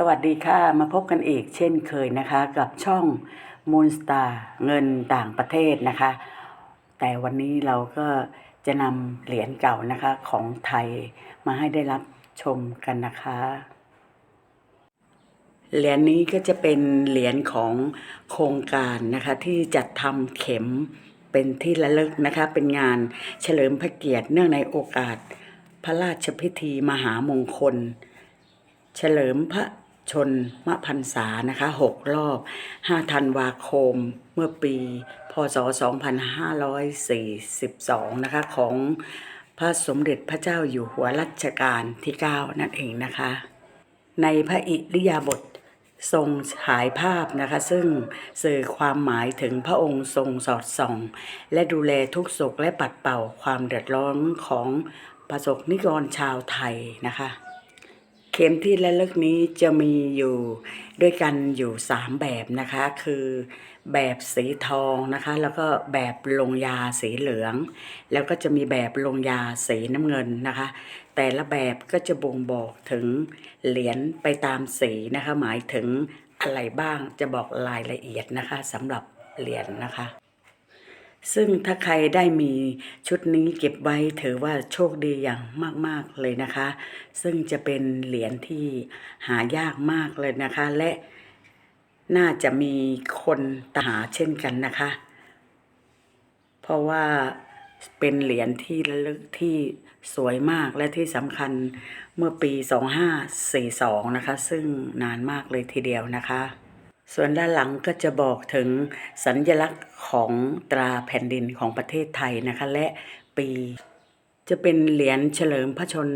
สวัสดีค่ะ มาพบกันอีกเช่นเคยนะคะ กับช่อง Moonstar เงินต่างประเทศนะคะ แต่วันนี้เราก็จะนำเหรียญเก่านะคะของไทยมาให้ได้รับชมกันนะคะ เหรียญนี้ก็จะเป็นเหรียญของโครงการนะคะ ที่จัดทำเข็มเป็นที่ระลึกนะคะ เป็นงานเฉลิมพระเกียรติเนื่องในโอกาส พระราชพิธีมหามงคลเฉลิมพระ ชนมะพรรษานะคะหกรอบ5ธันวาคมเมื่อปีพศ 2542 นะคะ ของพระสมเด็จพระเจ้าอยู่หัวรัชกาลที่ 9 นั่นเองนะคะ ในพระอิริยาบถทรงฉายภาพนะคะ ซึ่งสื่อความหมายถึงพระองค์ทรงสอดส่อง และดูแลทุกสุขและปัดเป่าความเดือดร้อนของประสบนิกรชาวไทยนะคะ เข็มที่ระลึกนี้จะมีอยู่ด้วยกันอยู่ 3 แบบนะคะ คือแบบสีทองนะคะ แล้วก็แบบลงยาสีเหลือง แล้วก็จะมีแบบลงยาสีน้ำเงินนะคะ แต่ละแบบก็จะบ่งบอกถึงเหรียญไปตามสีนะคะ หมายถึงอะไรบ้างจะบอกรายละเอียดนะคะสำหรับเหรียญนะคะ ซึ่งถ้าใครได้มีชุดนี้เก็บไว้ถือว่าโชคดีอย่างมากๆเลยนะคะ ซึ่งจะเป็นเหรียญที่หายากมากเลยนะคะ และน่าจะมีคนตาหาเช่นกันนะคะ เพราะว่าเป็นเหรียญที่ระลึกที่สวยมากและที่สำคัญเมื่อปี 2542 นะคะ ซึ่งนานมากเลยทีเดียวนะคะ ส่วนด้านหลังก็จะบอกถึงสัญลักษณ์ของตราแผ่นดินของประเทศไทยนะคะ และปีจะเป็นเหรียญเฉลิมพระชน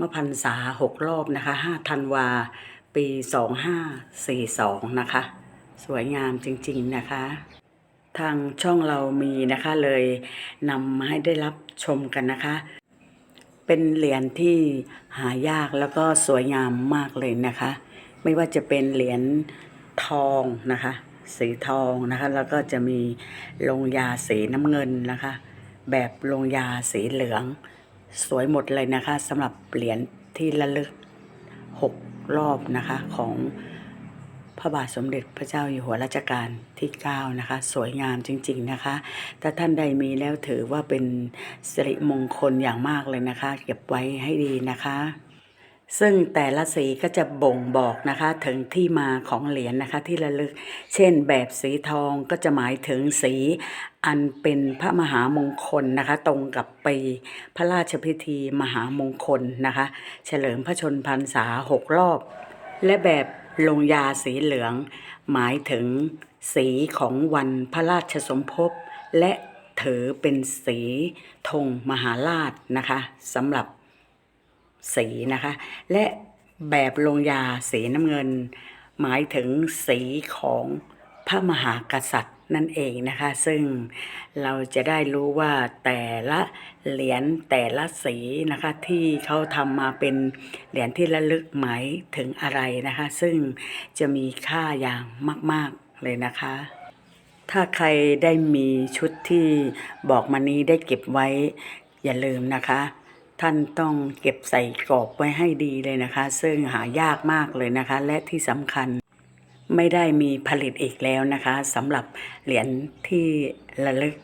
มพรรษาหกรอบนะคะ5ธันวา ปี 2542 นะคะ สวยงามจริงๆนะคะ ทางช่องเรามีนะคะเลยนำมาให้ได้รับชมกันนะคะ เป็นเหรียญที่หายากแล้วก็สวยงามมากเลยนะคะ ไม่ว่าจะเป็นเหรียญ ทองนะคะ สีทองนะคะ แล้วก็จะมีลงยาสีน้ำเงินนะคะ แบบลงยาสีเหลือง สวยหมดเลยนะคะสำหรับเหรียญที่ระลึกหกรอบนะคะของพระบาทสมเด็จพระเจ้าอยู่หัวรัชกาลที่ 9 นะคะ สวยงามจริง ๆนะคะ ถ้าท่านใดมีแล้วถือว่าเป็นสิริมงคลอย่างมากเลยนะคะ เก็บไว้ให้ดีนะคะ ซึ่งแต่ละสีก็จะบ่งบอกนะคะถึงที่มาของเหรียญนะคะที่ระลึก เช่นแบบสีทองก็จะหมายถึงสีอันเป็นพระมหามงคลนะคะ ตรงกับปีพระราชพิธีมหามงคลนะคะ เฉลิมพระชนพรรษาหกรอบ และแบบลงยาสีเหลือง หมายถึงสีของวันพระราชสมภพและถือเป็นสีธงมหาราชนะคะสำหรับ สีนะคะ และแบบลงยาสีน้ำเงิน หมายถึงสีของพระมหากษัตริย์นั่นเองนะคะ ซึ่งเราจะได้รู้ว่าแต่ละเหรียญแต่ละสีนะคะ ที่เขาทำมาเป็นเหรียญที่ระลึกหมายถึงอะไรนะคะ ซึ่งจะมีค่าอย่างมาก ๆ เลยนะคะ ถ้าใครได้มีชุดที่บอกมานี้ได้เก็บไว้อย่าลืมนะคะ ท่านต้องเก็บใส่กรอบไว้ให้ดีเลยนะคะ ซึ่งหายากมากเลยนะคะ และที่สำคัญไม่ได้มีผลิตอีกแล้วนะคะสำหรับเหรียญที่ระลึก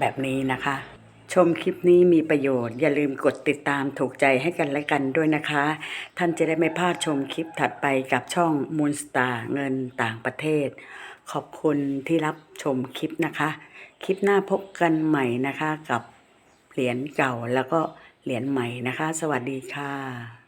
แบบนี้นะคะ ชมคลิปนี้มีประโยชน์ อย่าลืมกดติดตามถูกใจให้กันและกันด้วยนะคะ ท่านจะได้ไม่พลาดชมคลิปถัดไปกับช่อง Moonstar เงินต่างประเทศ ขอบคุณที่รับชมคลิปนะคะ คลิปหน้าพบกันใหม่นะคะกับเหรียญเก่าแล้วก็ เหรียญใหม่นะคะ สวัสดีค่ะ